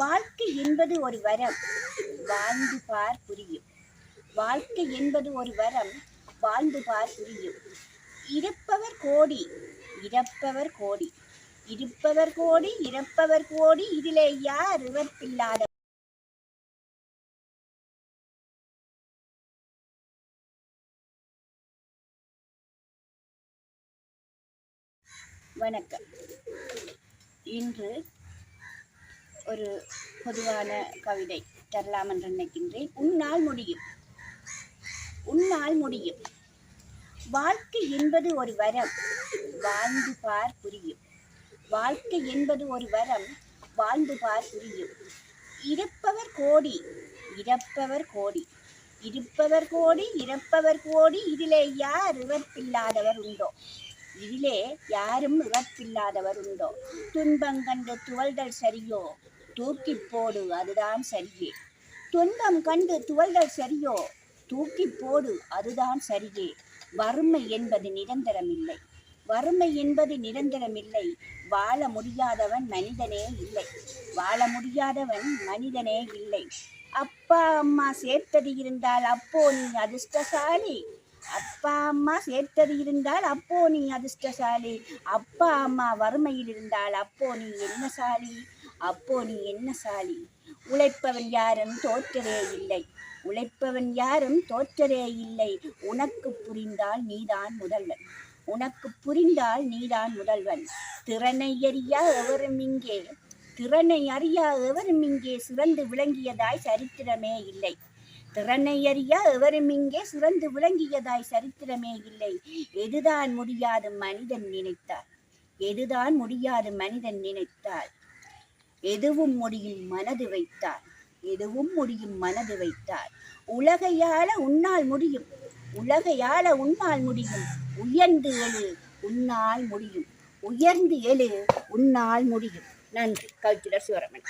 வாழ்க்கை என்பது ஒரு வரம். வாழ்ந்து பார் புரியும். வாழ்க்கை என்பது ஒரு வரம். வாழ்ந்து பார் புரியும். இருப்பவர் கோடி இறப்பவர் கோடி. இருப்பவர் கோடி இறப்பவர் கோடி இதிலே யார் இறப்பில்லாத வணக்கம். இன்று ஒரு பொதுவான கவிதை தரலாம் என்று நினைக்கின்றேன் உன்னால் முடியும். உன்னால் முடியும். வாழ்க்கை என்பது ஒரு வரம் வாழ்ந்து பார் புரியும். வாழ்க்கை என்பது ஒரு வரம் வாழ்ந்து பார் புரியும். இருப்பவர் கோடி இறப்பவர் கோடி. இருப்பவர் கோடி இறப்பவர் கோடி இதிலே யார் இறப்பில்லாதவர் உண்டோ? இதிலே யாரும் இறப்பில்லாதவர் உண்டோ? துன்பம் கண்டு துவல்தல் சரியோ? தூக்கி போடு அதுதான் சரியே. துன்பம் கண்டு துவல்தல் சரியோ தூக்கி போடு அதுதான் சரியே. வறுமை என்பது நிரந்தரமில்லை. வறுமை என்பது நிரந்தரமில்லை. வாழ முடியாதவன் மனிதனே இல்லை. வாழ முடியாதவன் மனிதனே இல்லை. அப்பா அம்மா சேர்த்தது இருந்தால் அப்போ நீ அதிர்ஷ்டசாலி. அப்பா அம்மா சேர்த்தது இருந்தால் அப்போ நீ அதிர்ஷ்டசாலி. அப்பா அம்மா வறுமையில் இருந்தால் அப்போ நீ என்ன சாலி? அப்போ நீ என்ன சாலி? உழைப்பவன் யாரும் தோற்றதே இல்லை. உழைப்பவன் யாரும் தோற்றதே இல்லை. உனக்கு புரிந்தால் நீதான் முதல்வன். உனக்கு புரிந்தால் நீதான் முதல்வன். திறனை அறியா எவரும் இங்கே? திறனை அறியா எவரும் இங்கே? சிறந்து விளங்கியதாய் சரித்திரமே இல்லை. திறனை அறியா எவரும் இங்கே சுரந்து விளங்கியதாய் சரித்திரமே இல்லை. எதுதான் முடியாது மனிதன் நினைத்தார். எதுதான் முடியாது மனிதன் நினைத்தால் எதுவும் முடியும் மனது வைத்தார். எதுவும் முடியும் மனது வைத்தார். உலகையாள உன்னால் முடியும். உலகையாள உன்னால் முடியும். உயர்ந்து எழு உன்னால் முடியும். உயர்ந்து எழு உன்னால் முடியும். நன்றி. கவிச்சிடர் சிவரமன்